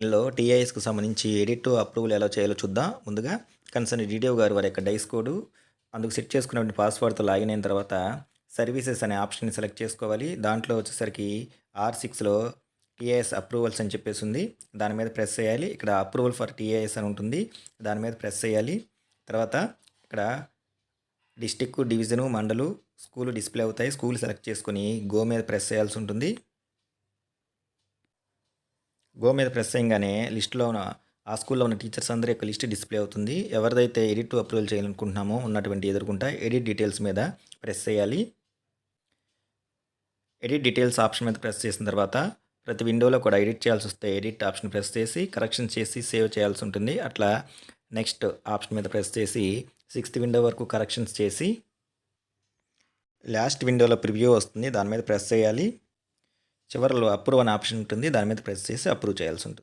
ఇందులో టీఐఎస్కు సంబంధించి edit approval ఎలా చేయాలో చూద్దాం. ముందుగా కన్సర్న్ డీడీఓ గారు వారి యొక్క డైస్ కోడ్. అందుకు సెట్ చేసుకున్నటువంటి పాస్వర్డ్తో లాగిన్ అయిన తర్వాత సర్వీసెస్ అనే ఆప్షన్ని సెలెక్ట్ చేసుకోవాలి. దాంట్లో వచ్చేసరికి ఆర్ సిక్స్లో టీఐఎస్ అప్రూవల్స్ అని చెప్పేసి ఉంది. దాని మీద ప్రెస్ చేయాలి. ఇక్కడ అప్రూవల్ ఫర్ టీఐఎస్ అని ఉంటుంది. దాని మీద ప్రెస్ చేయాలి. తర్వాత ఇక్కడ డిస్టిక్ డివిజను మండలు స్కూల్ డిస్ప్లే అవుతాయి. స్కూల్ సెలెక్ట్ చేసుకొని గో మీద ప్రెస్ చేయాల్సి ఉంటుంది. గో మీద ప్రెస్ చేయగానే లిస్టులో ఉన్న ఆ స్కూల్లో ఉన్న టీచర్స్ అందరి యొక్క లిస్ట్ డిస్ప్లే అవుతుంది. ఎవరిదైతే ఎడిట్ అప్రూవల్ చేయాలనుకుంటున్నామో ఉన్నటువంటి ఎదుర్కొంటా ఎడిట్ డీటెయిల్స్ మీద ప్రెస్ చేయాలి. ఎడిట్ డీటెయిల్స్ ఆప్షన్ మీద ప్రెస్ చేసిన తర్వాత ప్రతి విండోలో కూడా ఎడిట్ చేయాల్సి వస్తే ఎడిట్ ఆప్షన్ ప్రెస్ చేసి కరెక్షన్ చేసి సేవ్ చేయాల్సి ఉంటుంది. అట్లా నెక్స్ట్ ఆప్షన్ మీద ప్రెస్ చేసి సిక్స్త్ విండో వరకు కరెక్షన్స్ చేసి లాస్ట్ విండోలో ప్రివ్యూ వస్తుంది. దాని మీద ప్రెస్ చేయాలి. చివరిలో అప్రూవ్ అనే ఆప్షన్ ఉంటుంది. దాని మీద ప్రెస్ చేసి అప్రూవ్ చేయాల్సి ఉంటుంది.